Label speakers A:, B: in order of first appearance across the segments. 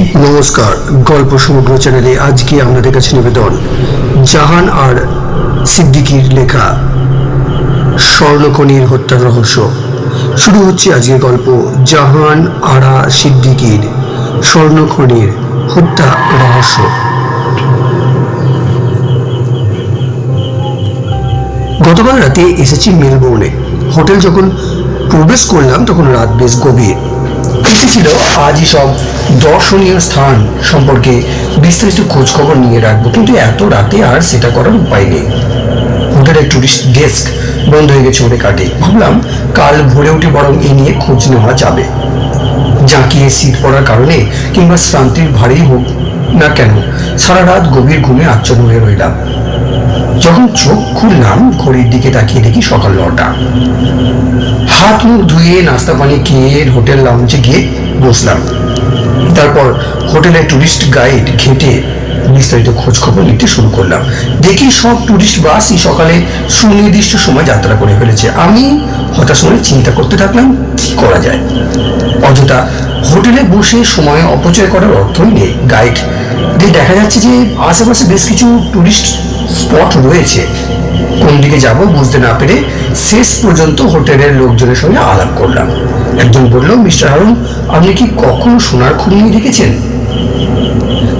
A: নমস্কার, গল্প সমগ্র চ্যানেলে আজকে আপনাদের কাছে নিবেদন, জাহান আর সিদ্দিকির লেখা স্বর্ণকনির হত্যার রহস্য। শুরু হচ্ছে আজকের গল্প, জাহান আরা সিদ্দিকির স্বর্ণখনির হত্যা রহস্য। গতকাল রাতে এসেছি মেলবোর্নে। হোটেল যখন প্রবেশ করলাম, তখন রাত বেশ গভীর। ইচ্ছে ছিল আজই সব দর্শনীয় স্থান সম্পর্কে বিস্তারিত খোঁজ খবর নিয়ে রাখব। কিন্তু এত রাতে আর সেটা করার উপায় নেই। হোটেলের টুরিস্ট ডেস্ক বন্ধ হয়ে গেছে অনেক কাটে ভাবলাম কাল ভোরে উঠে বরং এ নিয়ে খোঁজ নেওয়া যাবে। জাঁকিয়ে শীত পড়ার কারণে কিংবা শ্রান্তির ভারেই হোক না কেন, সারা রাত গভীর ঘুমে আচ্ছন্ন হয়ে রইলাম। যখন চোখ খুললাম ঘড়ির দিকে তাকিয়ে দেখি সকাল নটা। হাত মুখ ধুয়ে নাস্তা পানি খেয়ে হোটেল লাউঞ্জে গিয়ে বসলাম। তারপর হোটেলের টুরিস্ট গাইড ঘেটে বিস্তারিত খোঁজ খবর নিতে শুরু করলাম। দেখি সব টুরিস্ট বাসই সকালে সুনির্দিষ্ট সময় যাত্রা করে ফেলেছে। আমি হতাশ মনে চিন্তা করতে থাকলাম, কি করা যায়? অযথা হোটেলে বসে সময় অপচয় করার অর্থই নেই। গাইড দিয়ে দেখা যাচ্ছে যে আশেপাশে বেশ কিছু টুরিস্ট স্পট রয়েছে। কোন দিকে যাব বুঝতে না পেরে শেষ পর্যন্ত হোটেলের লোকজনের সঙ্গে আলাপ করলাম। একজন বলল, মিস্টার হারুন, আপনি কি কখনো সোনার খনি দেখেছেন?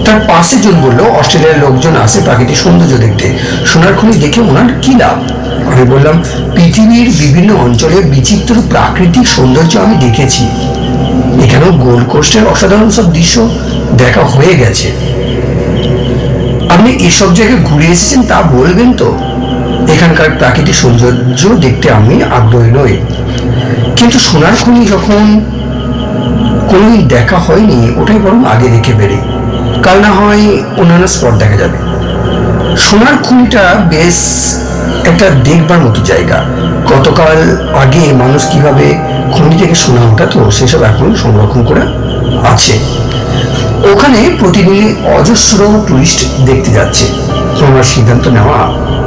A: তার পাশে জন বলল, অস্ট্রেলিয়ার লোকজন আসে প্রাকৃতিক সৌন্দর্য দেখতে। সোনার খনি দেখে ওনার কি লাভ? আমি বললাম, পৃথিবীর বিভিন্ন অঞ্চলে বিচিত্র প্রাকৃতিক সৌন্দর্য আমি দেখেছি। এখানেও গোল্ড কোস্টের অসাধারণ সব দৃশ্য দেখা হয়ে গেছে। আপনি এসব জায়গায় ঘুরে এসেছেন তা বলবেন তো। এখানকার প্রাকৃতিক সৌন্দর্য দেখতে আমি আগ্রহী নই। কিন্তু সোনার খনি যখন কোনোদিন দেখা হয়নি, ওটাই বরং আগে দেখে বেরি কাল না হয় অন্যান্য স্পট দেখা যাবে। সোনার খনিটা বেশ একটা দেখবার মতো জায়গা। গতকাল আগে মানুষ কীভাবে খনি থেকে সোনা ওঠাতো, সেসব এখন সংরক্ষণ করে আছে। ওখানে প্রতিদিনই অজস্র টুরিস্ট দেখতে যাচ্ছে। তো আমার সিদ্ধান্ত নেওয়া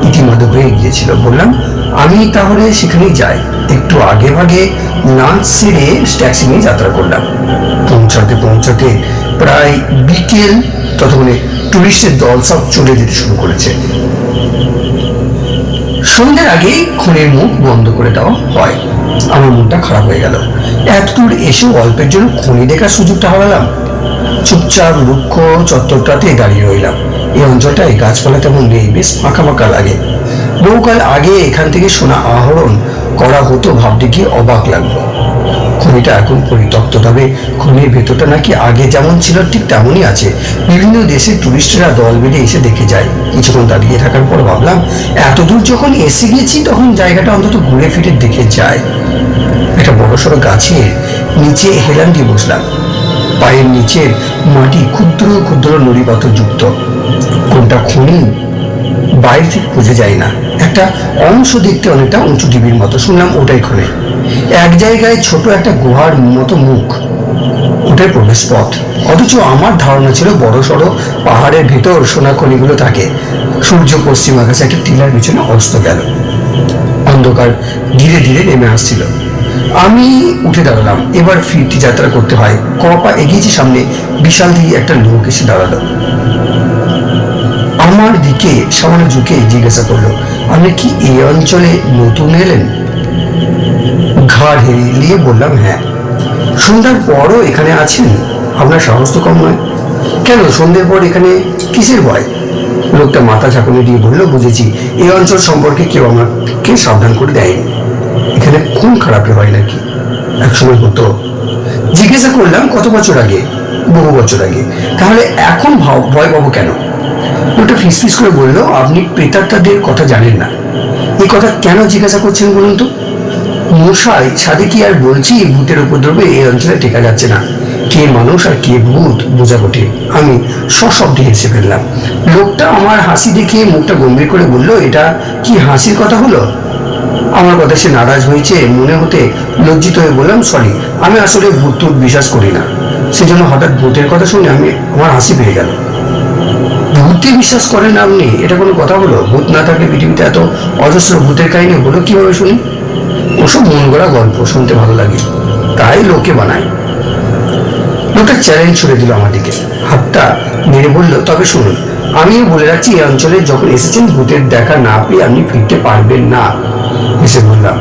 A: ইতিমধ্যে হয়ে গিয়েছিল। বললাম, আমি তাহলে সেখানেই যাই। একটু আগে ভাগে নাচ সেরে ট্যাক্সি নিয়ে যাত্রা করলাম। পৌঁছাতে পৌঁছাতে প্রায় বিকেল ততক্ষণে টুরিস্টের দল সব চলে যেতে শুরু করেছে। সন্ধ্যের আগেই খনির মুখ বন্ধ করে দেওয়া হয়। আমার মনটা খারাপ হয়ে গেল। এত দূর এসে অল্পের জন্য খনি দেখার সুযোগটা হারালাম। চুপচাপ রুক্ষ চত্বরটাতে দাঁড়িয়ে রইলাম। এই অঞ্চলটায় গাছপালা তেমন নেই, বেশ ফাঁকা ফাঁকা লাগে। বহুকাল আগে এখান থেকে সোনা আহরণ করা হতো ভাবতে গিয়ে অবাক লাগল। খনিটা এখন পরিত্যক্ত, তবে খনির ভেতরটা নাকি আগে যেমন ছিল, ঠিক তেমনই আছে। বিভিন্ন দেশের টুরিস্টরা দল বেঁধে এসে দেখে যায়। কিছুক্ষণ দাঁড়িয়ে থাকার পর ভাবলাম এত দূর যখন এসে গেছি, তখন জায়গাটা অন্তত ঘুরে ফিরে দেখে যায়। একটা বড় সড়ো গাছের নিচে হেলান দিয়ে বসলাম। পায়ের নিচের মাটি ক্ষুদ্র ক্ষুদ্র নুড়ি পাথর যুক্ত। কোনটা খনি? বাইরে থেকে বোঝা যায় না। একটা অংশ দেখতে অনেকটা উঁচু ডিবির মতো। শুনলাম ওটাই খনে। এক জায়গায় ছোট একটা গুহার মতো মুখ। ওটাই প্রবেশ পথ। অথচ আমার ধারণা ছিল বড় সড়ো পাহাড়ের ভিতর সোনা খনিগুলো থাকে। সূর্য পশ্চিম আকাশে একটা টিলার পিছনে অস্ত গেল। অন্ধকার ধীরে ধীরে নেমে আসছিল। আমি উঠে দাঁড়ালাম। এবার ফিরতি যাত্রা করতে হয়। কপা এগিয়েছি সামনে, বিশাল দিয়ে একটা লোক এসে দাঁড়াল। আমার দিকে সামান্য ঝুঁকে জিজ্ঞাসা করল, আপনি কি এই অঞ্চলে নতুন এলেন? ঘাড় হেরিয়ে বললাম হ্যাঁ। সন্ধ্যার পরও এখানে আছেন? আপনার সাহস তো কম নয়। কেন? সন্ধ্যের পর এখানে কিসের ভয়? লোকটা মাথা ঝাঁকুনি দিয়ে বলল, বুঝেছি এই অঞ্চল সম্পর্কে কেউ আমাকে সাবধান করে দেয়নি। এখানে খুন খারাপই হয় নাকি? একসময় হতো। জিজ্ঞাসা করলাম কত বছর আগে? বহু বছর আগে। তাহলে এখন ভয় পাবো কেন? ওটা ফিসফিস করে বলল, আপনি প্রেতাত্মাদের কথা জানেন না। এই কথা কেন জিজ্ঞাসা করছেন বলুন তো? মশাই সাথে কি আর বলছি? ভূতের উপদ্রবে এই অঞ্চলে টেকা যাচ্ছে না। কে মানুষ আর কে ভূত? বোঝা কঠে আমি সশব্দে হেসে ফেললাম। লোকটা আমার হাসি দেখে মুখটা গম্ভীর করে বলল, এটা কি হাসির কথা হলো? আমার কথা সে নারাজ হয়েছে, মনে হতে লজ্জিত হয়ে বললাম সরি আমি আসলে ভূত টুত বিশ্বাস করি না। সেজন্য হঠাৎ ভূতের কথা শুনে আমি, আমার হাসি পেয়ে গেল। ভূতে বিশ্বাস করেন আপনি? এটা কোনো কথা হলো? ভূত না থাকলে পৃথিবীতে এত অজস্র ভূতের কাহিনী হলো কীভাবে শুনি? ওসব মন গড়া গল্প শুনতে ভালো লাগে, তাই লোকে বানায়। লোকটা চ্যালেঞ্জ ছুড়ে দিল আমার দিকে। হাতটা মেরে বলল, তবে শুনুন, আমিও বলে রাখছি, এই অঞ্চলে যখন এসেছেন, ভূতের দেখা না পেয়ে আপনি ফিরতে পারবেন না। এসে বললাম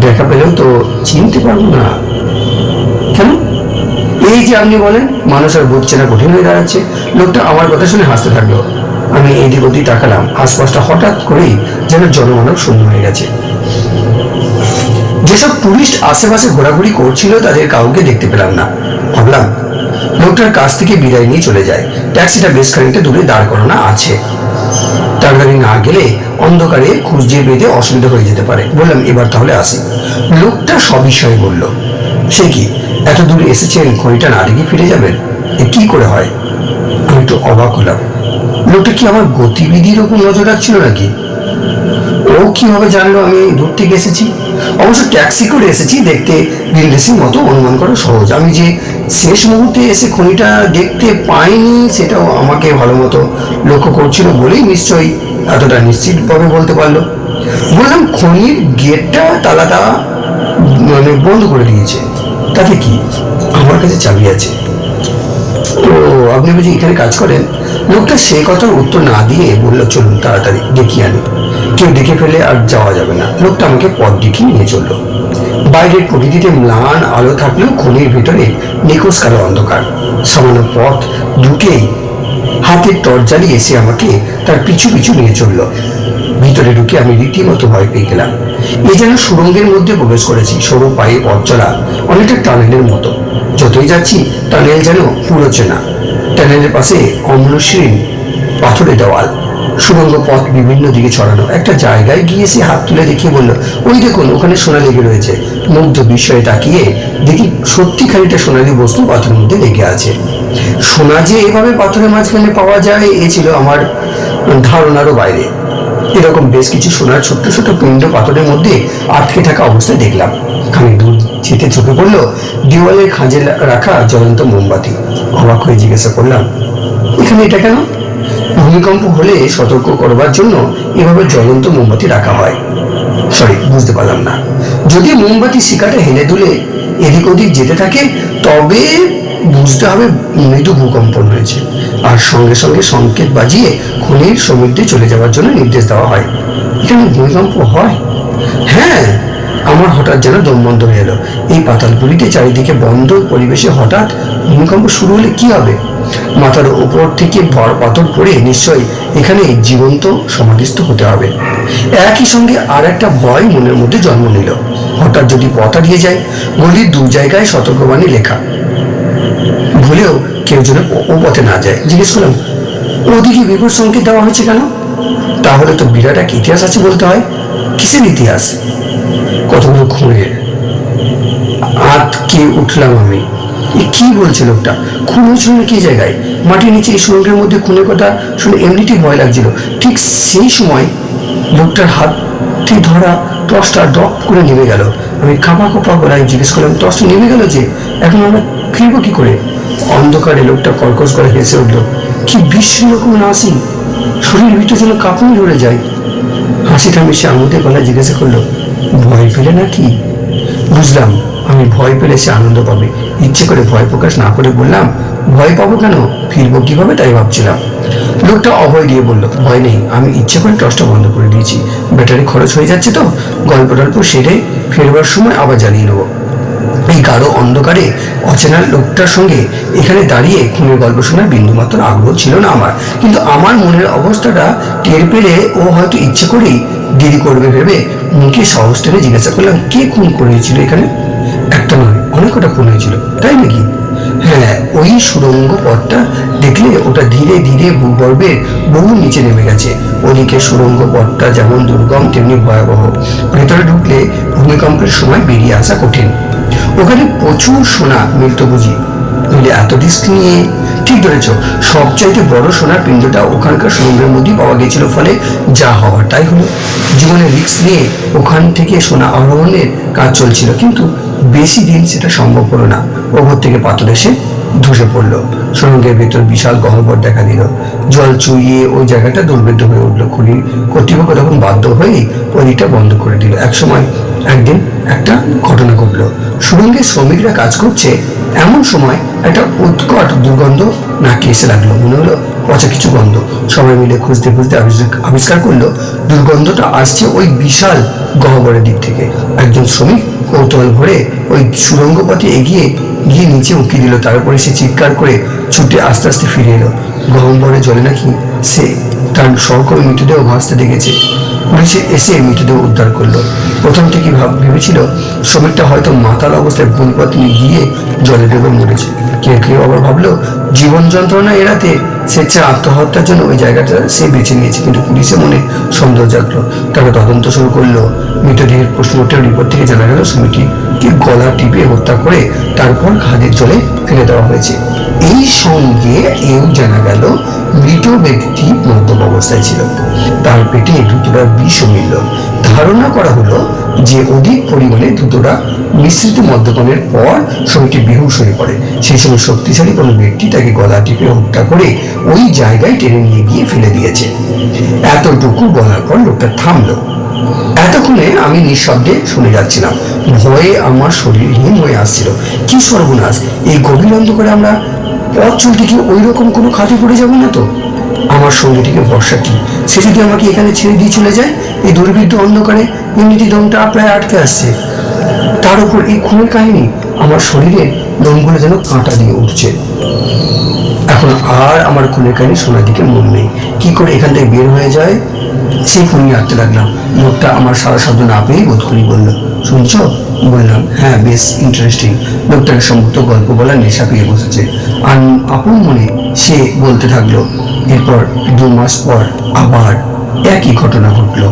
A: দেখা পেলেও তো চিনতে পারব না। কেন? এই যে আপনি বলেন, মানুষ আর ভূত চেনা কঠিন হয়ে দাঁড়াচ্ছে। লোকটা আমার কথা শুনে হাসতে থাকল। আমি এদিক ওদিক তাকালাম, আশপাশটা হঠাৎ করেই যেন জনমানব শূন্য হয়ে গেছে। যেসব টুরিস্ট আশেপাশে ঘোরাঘুরি করছিল, তাদের কাউকে দেখতে পেলাম না। ভাবলাম, লোকটার কাছ থেকে বিদায় নিয়ে চলে যায়। ট্যাক্সিটা বেশ খানিকটা দূরে দাঁড় করানো আছে। তাড়াতাড়ি না গেলে অন্ধকারে খুঁজে বেঁধে অসুবিধা হয়ে যেতে পারে। বললাম, এবার তাহলে আসি। লোকটা সবিষয়ে বলল, সে কি, এত দূরে এসেছেন খড়িটা না দেখে ফিরে যাবেন? এ কি করে হয়? আমি একটু অবাক হলাম। লোকটা কি আমার গতিবিধির ওপর নজর রাখছিল নাকি? ও কীভাবে জানলো আমি দূর থেকে এসেছি? অবশ্য ট্যাক্সি করে এসেছি, দেখতে গ্রিন মতো অনুমান করা সহজ। আমি যে শেষ মুহূর্তে এসে খনিটা দেখতে পাইনি, সেটাও আমাকে ভালো মতো লক্ষ্য করছিল বলেই নিশ্চয়ই এতটা নিশ্চিতভাবে বলতে পারল। বললাম, খনির গেটটা তালাটা মানে বন্ধ করে দিয়েছে। তাতে কি? আমার কাছে চাবি আছে। ও আপনি বুঝি এখানে কাজ করেন? লোকটা সে কথার উত্তর না দিয়ে বলল, চলুন তাড়াতাড়ি, দেখিয়ে আনি। কেউ দেখে ফেলে আর যাওয়া যাবে না। লোকটা আমাকে পথ দেখিয়ে নিয়ে চলল। বাইরের প্রকৃতিতে ম্লান আলো থাকলেও খনির ভিতরে নিখোঁজ কালো অন্ধকার। সামান্য পথ ঢুকেই হাতের টর্চ জ্বালিয়ে এসে আমাকে তার পিছু পিছু নিয়ে চলল। ভিতরে ঢুকে আমি রীতিমতো ভয় পেয়ে গেলাম। এই যেন সুরঙ্গের মধ্যে প্রবেশ করেছি, সরু পায়ে পথ চলা অনেকটা টানেলের মতো। যতই যাচ্ছি, টানেল যেন পুরোচ্ছে না। টানেলের পাশে অম্লশ্রীন পাথরের দেওয়াল। সুরঙ্গ পথ বিভিন্ন দিকে ছড়ানো। একটা জায়গায় গিয়ে সে হাত তুলে দেখিয়ে বলল, ওই দেখুন, ওখানে সোনা লেগে রয়েছে। মুগ্ধ বিস্ময়ে তাকিয়ে দেখি সত্যি খানিকটা সোনালি বস্তু পাথরের মধ্যে লেগে আছে। সোনা যে এভাবে পাথরের মাঝখানে পাওয়া যায়, এ ছিল আমার ধারণারও বাইরে। এরকম বেশ কিছু সোনার ছোট্ট ছোট্ট পিণ্ড পাথরের মধ্যে আটকে থাকা অবস্থায় দেখলাম। খানিক দূর যেতে চোখে পড়ল দেওয়ালের খাঁজে রাখা জ্বলন্ত মোমবাতি। অবাক হয়ে জিজ্ঞাসা করলাম, এখানে এটা কেন? ভূমিকম্প হলে সতর্ক করবার জন্য এভাবে জ্বলন্ত মোমবাতি রাখা হয়। সরি বুঝতে পারলাম না। যদি মোমবাতি শিকাটা হেলে দুলে এদিক ওদিক যেতে থাকে, তবে বুঝতে হবে মৃদু ভূকম্পন হয়েছে আর সঙ্গে সঙ্গে সংকেত বাজিয়ে খনির সমুদ্রে চলে যাওয়ার জন্য নির্দেশ দেওয়া হয়। এখানে ভূমিকম্প হয়? হ্যাঁ আমার হঠাৎ যেন দম বন্ধ হয়ে এলো। এই পাতালপুরিতে চারিদিকে বন্ধ পরিবেশে হঠাৎ ভূমিকম্প শুরু হলে কি হবে? মাথার উপর থেকে ভর পাথর পড়ে নিশ্চয়ই এখানে জীবন্ত সমাধিস্থ হতে হবে। একই সঙ্গে আর একটা ভয় মনের মধ্যে জন্ম নিল। হঠাৎ যদি পথ হারিয়ে যায় গলির দু জায়গায় সতর্কবাণী লেখা। ভুলেও কেউ যেন ও- পথে না যায়। জিজ্ঞেস করলাম, ওদিকে বিপদ সংকেত দেওয়া হয়েছে কেন? তাহলে তো বিরাট এক ইতিহাস আছে বলতে হয়। কিসের ইতিহাস? কতগুলো খুঁড়ে আটকে উঠলাম আমি? কি বলছে লোকটা? খুন হয়েছিল কি জায়গায়? মাটির নিচে এই সুরঙ্গের মধ্যে খুনের কথা শুনে এমনিতেই ভয় লাগছিল। ঠিক সেই সময় লোকটার হাতে ধরা টর্চটা ডপ করে নেমে গেল। আমি কাঁপা কাঁপা গলায় জিজ্ঞেস করলাম, টর্চটা নেমে গেল যে? এখন আমরা ফিরবো কি করে? অন্ধকারে লোকটা কর্কশ করে হেসে উঠল, কি বিশ্রী রকম হাসি! শরীরের ভিতর যেন কাঁপুনি ধরে যায়। হাসিটা মিশে আঙুতে গলায় জিজ্ঞাসা করল ভয় পেলে নাকি? বুঝলাম, আমি ভয় পেলে সে আনন্দ পাবে। ইচ্ছে করে ভয় প্রকাশ না করে বললাম, ভয় পাবো কেন? ফিরবো কীভাবে? তাই ভাবছিলাম। লোকটা অভয় দিয়ে বলল, ভয় নেই, আমি ইচ্ছে করে টর্চটা বন্ধ করে দিয়েছি। ব্যাটারি খরচ হয়ে যাচ্ছে তো? গল্প টল্প সেরে ফেরবার সময় আবার জানিয়ে নেব। এই গাঢ় অন্ধকারে অচেনার লোকটার সঙ্গে এখানে দাঁড়িয়ে খুনের গল্প শোনার বিন্দুমাত্র আগ্রহ ছিল না আমার। কিন্তু আমার মনের অবস্থাটা টের পেলে ও হয়তো ইচ্ছে করেই দেরি করবে ভেবে মুখে সহজ টেনে জিজ্ঞাসা করলাম, কে খুন করেছিল এখানে? একটা নয় অনেক কটা খুন হয়েছিল, তাই নাকি? হ্যাঁ ওই সুড়ঙ্গ পথটা দেখলে ওটা ধীরে ধীরে ভূগর্ভের বহু নিচে নেমে গেছে। ওদিকে সুড়ঙ্গ পথটা যেমন দুর্গম, তেমনি ভয়াবহ। ভেতরে ঢুকলে ভূমিকম্পের সময় বেরিয়ে আসা কঠিন। ওখানে প্রচুর সোনা মিলত বুঝি। নইলে এত রিস্ক নিয়ে? ঠিক ধরেছ, সবচাইতে বড় সোনার পিণ্ডটা ওখানকার সমুদ্রের মধ্যেই পাওয়া গেছিল, ফলে যা হওয়ার তাই হলো। জীবনের রিস্ক নিয়ে ওখান থেকে সোনা আহরণের কাজ চলছিল, কিন্তু বেশি দিন সেটা সম্ভব হলো না। ওপর থেকে এসে ধসে পড়ল। সুরঙ্গের ভেতর বিশাল গহ্বর দেখা দিল। জল চুইয়ে ওই জায়গাটা দুর্ভেদ্য হয়ে উঠল খনি। কর্তৃপক্ষ তখন বাধ্য ওই দিকটা বন্ধ করে দিল। একসময় একদিন একটা ঘটনা ঘটলো। সুরঙ্গের শ্রমিকরা কাজ করছে, এমন সময় একটা উৎকট দুর্গন্ধ নাকে এসে লাগল। মনে হলো পচা কিছু গন্ধ। সবাই মিলে খুঁজতে খুঁজতে আবিষ্কার- করল, দুর্গন্ধটা আসছে ওই বিশাল গহ্বরের দিক থেকে। একজন শ্রমিক কৌতূহল ভরে ওই সুরঙ্গ পথে এগিয়ে গিয়ে নিচে উঁকি দিল, তারপরে সে চিৎকার করে ছুটে আস্তে আস্তে ফিরে এলো। গহ্বরে জলে নাকি সে তার সহকর্মী মৃতদেহ ভাসতে দেখেছে। পুলিশে এসে মৃতদেহ উদ্ধার করল। প্রথম থেকে ভাব, ভেবেছিল, শ্রমিকটা হয়তো মাতাল অবস্থায় ভুল নিয়ে গিয়ে জলে ডুবে মরেছে। কেউ কেউ আবার ভাবলো, জীবন যন্ত্রণা এড়াতে স্বেচ্ছা আত্মহত্যার জন্য ওই জায়গাটা সে বেছে নিয়েছে। কিন্তু পুলিশের মনে সন্দেহ জাগলো। তারা তদন্ত শুরু করল। মৃতদেহের পোস্টমর্টম রিপোর্ট থেকে জানা গেল, শ্রমিকটিকে গলা টিপে হত্যা করে তারপর খাদের জলে ফেলে দেওয়া হয়েছে। এই সঙ্গে এও জানা গেল, মৃত ব্যক্তি মদ্যপ অবস্থায় ছিল। তার পেটে দুটোরা বিষও মিলল। ধারণা করা হলো যে অধিক পরিমাণে দুটোরা মিশ্রিত মদ্যপানের পর শ্রমিকটি বেহুশ হয়ে পড়ে। সেই সময় শক্তিশালী কোনো ব্যক্তি, তাকে গলা টিপে হত্যা করে ওই জায়গায় টেনে নিয়ে গিয়ে ফেলে দিয়েছে। এতটুকু বলার পর লোকটা থামলো। এতক্ষণে আমি নিঃশব্দে শুনে যাচ্ছিলাম। ভয়ে আমার শরীর হিম হয়ে আসছিল। কি সর্বনাশ! এই গভীর অন্ধকারে আমরা পথ চলতে কি ওই রকম কোনো খাতে পড়ে যাব না তো? আমার সঙ্গীটিকে ভরসা কি? সে যদি আমাকে এখানে ছেড়ে দিয়ে চলে যায়, এই দুর্বৃদ্ধ অন্ধকারে এমনিতে দমটা প্রায় আটকে আসছে। তার উপর এই খুনের কাহিনী আমার শরীরে দমগুলো যেন কাঁটা দিয়ে উঠছে। এখন আর আমার খুনের কাহিনী শোনার দিকে মন নেই। কি করে এখান থেকে বের হয়ে যায়? সেই নিয়ে আঁকতে লাগলাম। লোকটা আমার সারা শব্দ না পেয়েই বোধ করি বলল, শুনছো? বললাম হ্যাঁ বেশ ইন্টারেস্টিং লোকটাকে সম্ভবত গল্প বলার নেশা পেয়ে বসেছে। আর আপন মনে সে বলতে থাকল, এরপর দু মাস পর আবার একই ঘটনা ঘটলো।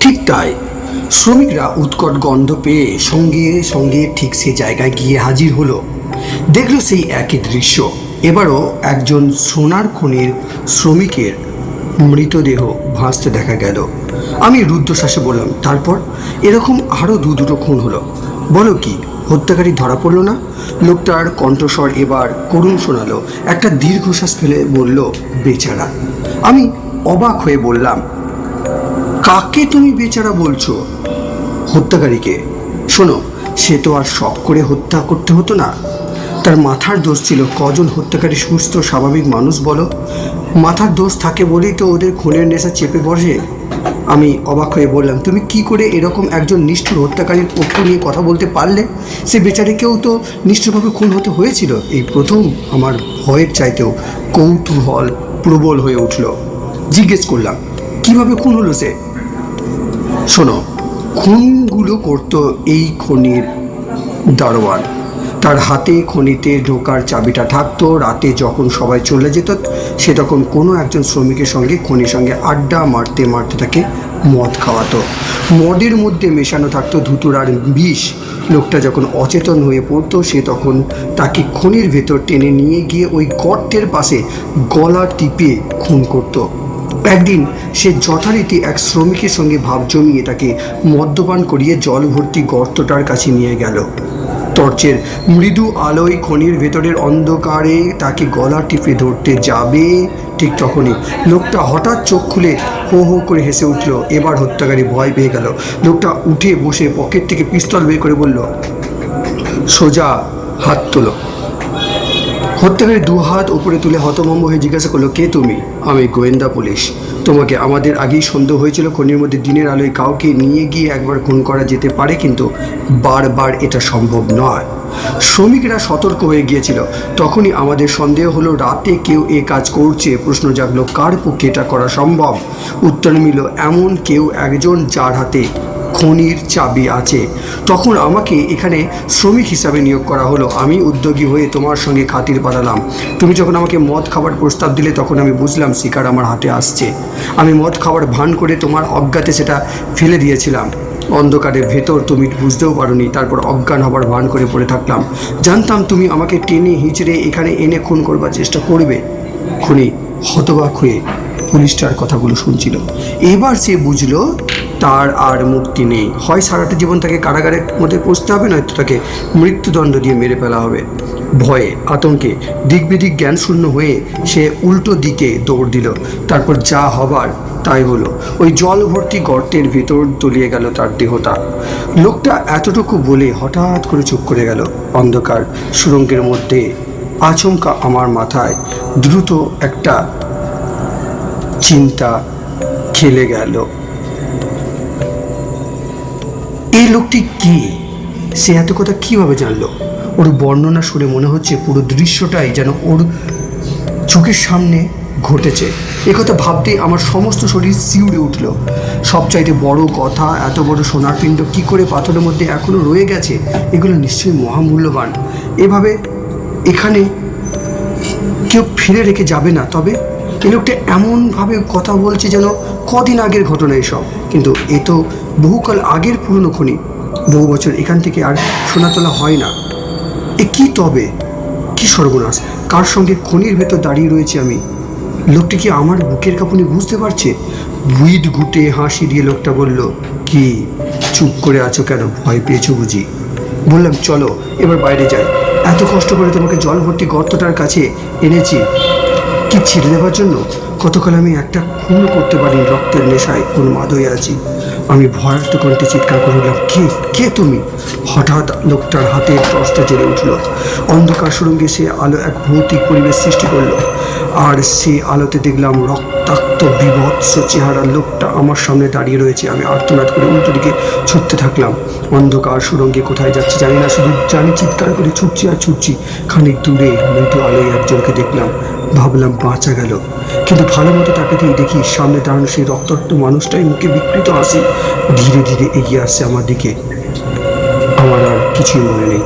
A: ঠিক তাই। শ্রমিকরা উৎকট গন্ধ পেয়ে সঙ্গে সঙ্গে ঠিক সে জায়গায় গিয়ে হাজির হলো। দেখল সেই একই দৃশ্য। এবারও একজন সোনার খনির শ্রমিকের মৃতদেহ ভাসতে দেখা গেল। আমি রুদ্ধশ্বাসে বললাম, তারপর? এরকম আরও দু দুটো খুন হলো। বলো কি, হত্যাকারী ধরা পড়ল না? লোকটার কণ্ঠস্বর এবার করুণ শোনালো। একটা দীর্ঘশ্বাস ফেলে বলল, বেচারা। আমি অবাক হয়ে বললাম, কাকে তুমি বেচারা বলছো? হত্যাকারীকে। শোনো, সে তো আর শখ করে হত্যা করতে হতো না। তার মাথার দোষ ছিল কজন হত্যাকারী সুস্থ, স্বাভাবিক মানুষ বলো? মাথার দোষ থাকে বলেই তো ওদের খুনের নেশা চেপে বসে। আমি অবাক হয়ে বললাম, তুমি কি করে এরকম একজন নিষ্ঠুর হত্যাকারীর পক্ষ নিয়ে কথা বলতে পারলে? সে বেচারিকেও তো নিষ্ঠুরভাবে খুন হতে হয়েছিল। এই প্রথম আমার ভয়ের চাইতেও কৌতূহল প্রবল হয়ে উঠল। জিজ্ঞেস করলাম, কীভাবে খুন হলো সে? শোনো খুনগুলো করতো এই খনির দারোয়ান। তার হাতে খনিতে ঢোকার চাবিটা থাকতো, রাতে যখন সবাই চলে যেত, সে তখন কোনো একজন শ্রমিকের সঙ্গে খনির সঙ্গে আড্ডা মারতে মারতে তাকে মদ খাওয়াতো। মদের মধ্যে মেশানো থাকতো ধুতুরার বিষ। লোকটা যখন অচেতন হয়ে পড়তো, সে তখন তাকে খনির ভেতর টেনে নিয়ে গিয়ে ওই গর্তের পাশে গলা টিপে খুন করতো। একদিন সে যথারীতি এক শ্রমিকের সঙ্গে ভাব জমিয়ে তাকে মদ্যপান করিয়ে জল ভর্তি গর্তটার কাছে নিয়ে গেল। টর্চের মৃদু আলোয় খনির ভেতরের অন্ধকারে তাকে গলা টিপে ধরতে যাবে? ঠিক তখনই লোকটা হঠাৎ চোখ খুলে হো হো করে হেসে উঠল, এবার হত্যাকারী ভয় পেয়ে গেল। লোকটা উঠে বসে পকেট থেকে পিস্তল বের করে বলল, সোজা হাত তোলো। হত্যাকারী দু হাত উপরে তুলে হতভম্ব হয়ে জিজ্ঞাসা করল, কে তুমি? আমি গোয়েন্দা পুলিশ। তোমাকে আমাদের আগেই সন্দেহ হয়েছিল, খনির মধ্যে দিনের আলোয় কাউকে নিয়ে গিয়ে একবার খুন করা যেতে পারে, কিন্তু বারবার এটা সম্ভব নয়। শ্রমিকরা সতর্ক হয়ে গিয়েছিল। তখনই আমাদের সন্দেহ হলো, রাতে কেউ এ কাজ করছে? প্রশ্ন জাগলো, কার পক্ষে এটা করা সম্ভব? উত্তর মিল এমন কেউ একজন যার হাতে খনির চাবি আছে। তখন আমাকে এখানে শ্রমিক হিসাবে নিয়োগ করা হলো। আমি উদ্যোগী হয়ে তোমার সঙ্গে খাতির পাঠালাম তুমি যখন আমাকে মদ খাবার প্রস্তাব দিলে, তখন আমি বুঝলাম শিকার আমার হাতে আসছে। আমি মদ খাবার ভান করে তোমার অজ্ঞাতে সেটা ফেলে দিয়েছিলাম। অন্ধকারের ভেতর তুমি বুঝতেও পারোনি, তারপর অজ্ঞান হবার ভান করে পড়ে থাকলাম। জানতাম তুমি আমাকে টেনে হিঁচড়ে এখানে এনে খুন করবার চেষ্টা করবে। খুনি হতবাক হয়ে পুলিশটার কথাগুলো শুনছিল। এবার সে বুঝলো তার আর মুক্তি নেই। হয় সারাটা জীবন তাকে কারাগারের মধ্যে পৌঁছতে হবে, নয়তো তাকে মৃত্যুদণ্ড দিয়ে মেরে ফেলা হবে। ভয়ে, আতঙ্কে দিকবিদিক জ্ঞান শূন্য হয়ে সে উল্টো দিকে দৌড় দিল। তারপর যা হবার তাই হলো। ওই জল ভর্তি গর্তের ভেতর তলিয়ে গেল তার দেহটা। লোকটা এতটুকু বলে হঠাৎ করে চুপ করে গেল। অন্ধকার, সুরঙ্গের মধ্যে, আচমকা আমার মাথায় দ্রুত একটা চিন্তা খেলে গেল। এই লোকটি কে? সে এত কথা কীভাবে জানলো? ওর বর্ণনা শুনে মনে হচ্ছে পুরো দৃশ্যটাই যেন ওর চোখের সামনে ঘটেছে। একথা ভাবতেই আমার সমস্ত শরীর শিউরে উঠল। সবচাইতে বড় কথা, এত বড় সোনার পিণ্ড কী করে পাথরের মধ্যে এখনও রয়ে গেছে? এগুলো নিশ্চয়ই মহামূল্যবান। এভাবে এখানে কেউ ফিরে রেখে যাবে না। তবে এই লোকটা এমনভাবে কথা বলছে যেন কদিন আগের ঘটনা এসব। কিন্তু এ তো বহুকাল আগের পুরনো খনি। বহু বছর এখান থেকে আর সোনা তোলা হয় না। এ কি তবে? কি সর্বনাশ? কার সঙ্গে খনির ভেতর দাঁড়িয়ে রয়েছে আমি? লোকটি কি আমার বুকের কাঁপুনি বুঝতে পারছে? বুইড গুটে হাসি দিয়ে লোকটা বলল, কি? চুপ করে আছো কেন? ভয় পেয়েছ বুঝি? বললাম, চলো, এবার বাইরে যাই। এত কষ্ট করে তোমাকে জল ভর্তি গর্তটার কাছে এনেছি। কি ছেড়ে দেওয়ার জন্য? কতকাল আমি একটা খুন করতে পারি রক্তের নেশায়, কোন মাদয়ে আছি। আমি ভয়ার্থ কণ্ঠে চিৎকার করে কে? কে তুমি? হঠাৎ লোকটার হাতে টর্চটা জ্বলে উঠল। অন্ধকার সুরঙ্গে সে আলো এক ভৌতিক পরিবেশ সৃষ্টি করল। আর সে আলোতে দেখলাম রক্তাক্ত, বিভৎস চেহারা লোকটা আমার সামনে দাঁড়িয়ে রয়েছে। আমি আর্তনাদ করে উল্টো দিকে ছুটতে থাকলাম। অন্ধকার সুরঙ্গে কোথায় যাচ্ছি জানি না, শুধু জানি চিৎকার করে ছুটছি আর ছুটছি। খানিক দূরে মৃদু আলোয় একজনকে দেখলাম। ভাবলাম বাঁচা গেল। কিন্তু ভালো মতো তাকাতেই দেখি সামনে দাঁড়ানো সেই রক্তাক্ত মানুষটাই মুখে বিকৃত আসি ধীরে ধীরে এগিয়ে আসছে আমার দিকে। আমার আর কিছুই মনে নেই।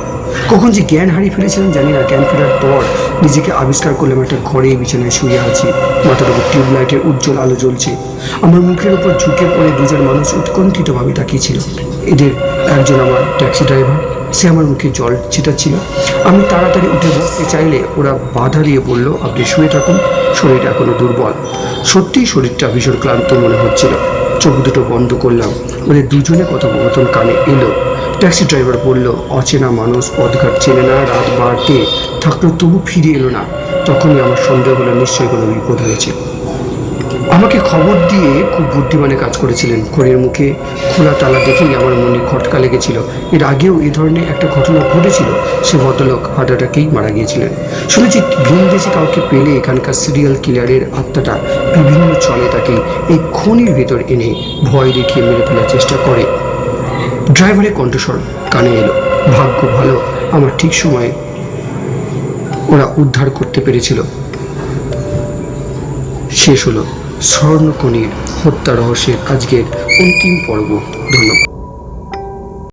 A: কখন যে জ্ঞান হারিয়ে ফেলেছিলাম জানি না, জ্ঞান ফেরার পর নিজেকে আবিষ্কার করলাম একটা ঘরে বিছানায় শুয়ে আছি। মাথার উপর টিউবলাইটের উজ্জ্বল আলো জ্বলছে। আমার মুখের উপর ঝুঁকে পড়ে দুজন মানুষ উৎকণ্ঠিতভাবে তাকিয়েছিল এদের একজন আমার ট্যাক্সি ড্রাইভার সে আমার মুখে জল ছিটাচ্ছিল। আমি তাড়াতাড়ি উঠে বসতে চাইলে ওরা বাধা দিয়ে বলল, আপনি শুয়ে থাকুন শরীর এখনও দুর্বল। সত্যিই শরীরটা ভীষণ ক্লান্ত মনে হচ্ছিল। চোখ দুটো বন্ধ করলাম। ওদের দুজনে কথোপকথন কানে এলো। ট্যাক্সি ড্রাইভার বলল, অচেনা মানুষ পথঘাট চেনে না, রাত বাড়তে থাকলেও তবু ফিরে এলো না। তখনই আমার সন্দেহ হলো, নিশ্চয়ই কোনো বিপদ হয়েছে। আমাকে খবর দিয়ে খুব বুদ্ধিমানে কাজ করেছিলেন। ঘরের মুখে খোলা তালা দেখেই আমার মনে খটকা লেগেছিল। এর আগেও এ ধরনের একটা ঘটনা ঘটেছিল। সে ভদ্রলোক হার্ট অ্যাটাকেই মারা গিয়েছিলেন। শুনেছি ভিনদেশে কাউকে পেলে এখানকার সিরিয়াল কিলারের আত্মাটা বিভিন্ন চলে তাকে এই খনির ভেতর এনে ভয় দেখিয়ে মেরে ফেলার চেষ্টা করে। ড্রাইভারের কণ্ঠস্বর কানে এলো। ভাগ্য ভালো, আমার ঠিক সময়ে ওরা উদ্ধার করতে পেরেছিল। শেষ হলো। স্বর্ণকণির হত্যা রহস্যের আজকের অন্তিম পর্ব। ধন্যবাদ।